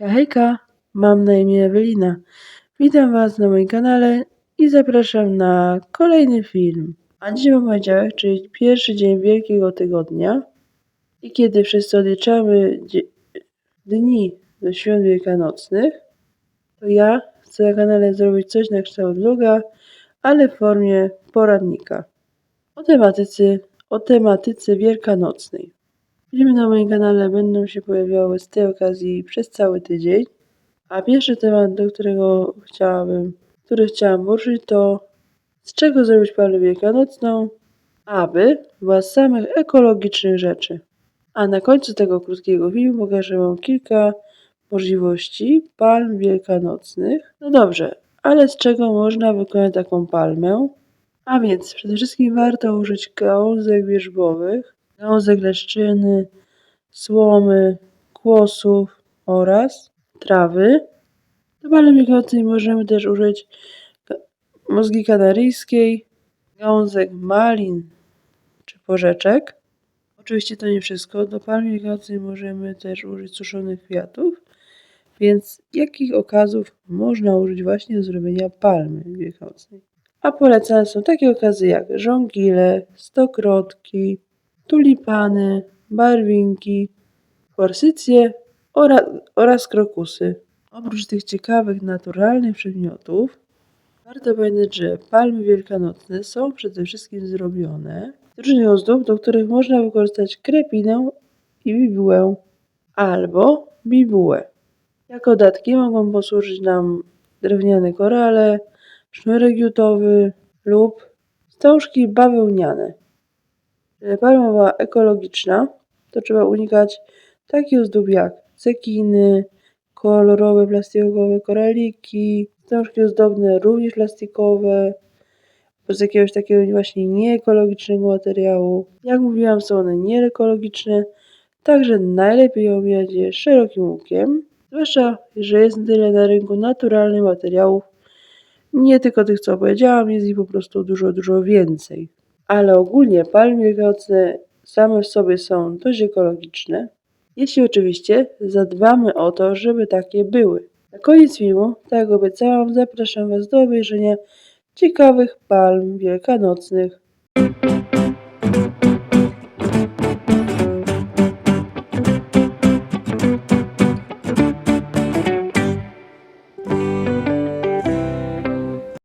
Hejka, mam na imię Ewelina. Witam Was na moim kanale i zapraszam na kolejny film. A dzisiaj mam poniedziałek, czyli pierwszy dzień Wielkiego Tygodnia i kiedy wszyscy odliczamy dni do świąt wielkanocnych, to ja chcę na kanale zrobić coś na kształt vloga, ale w formie poradnika o tematyce, o tematyce wielkanocnej. Filmy na moim kanale będą się pojawiały z tej okazji przez cały tydzień. A pierwszy temat, do którego chciałabym, który chciałam poruszyć, to z czego zrobić palmę wielkanocną, aby była z samych ekologicznych rzeczy. A na końcu tego krótkiego filmu pokażę Wam kilka możliwości palm wielkanocnych. No dobrze, ale z czego można wykonać taką palmę? A więc przede wszystkim warto użyć gałązek wierzbowych, gałązek leszczyny, słomy, kłosów oraz trawy. Do palmy wielkanocnej możemy też użyć mózgi kanaryjskiej, gałązek malin czy porzeczek. Oczywiście to nie wszystko. Do palmy wielkanocnej możemy też użyć suszonych kwiatów. Więc jakich okazów można użyć właśnie do zrobienia palmy wielkanocnej? A polecane są takie okazy jak żonkile, stokrotki, tulipany, barwinki, forsycje oraz, krokusy. Oprócz tych ciekawych, naturalnych przedmiotów, warto pamiętać, że palmy wielkanocne są przede wszystkim zrobione z różnych ozdób, do których można wykorzystać krepinę i bibułę albo bibułę. Jako dodatki mogą posłużyć nam drewniane korale, sznurek jutowy lub wstążki bawełniane. Palma była ekologiczna, to trzeba unikać takich ozdób jak cekiny, kolorowe plastikowe koraliki, wstążki ozdobne również plastikowe, z jakiegoś takiego właśnie nieekologicznego materiału. Jak mówiłam, są one nieekologiczne, także najlepiej omijać je szerokim łukiem, zwłaszcza, że jest tyle na rynku naturalnych materiałów, nie tylko tych, co powiedziałam, jest ich po prostu dużo, dużo więcej. Ale ogólnie palmy wielkanocne same w sobie są dość ekologiczne, jeśli oczywiście zadbamy o to, żeby takie były. Na koniec filmu, tak jak obiecałam, zapraszam Was do obejrzenia ciekawych palm wielkanocnych.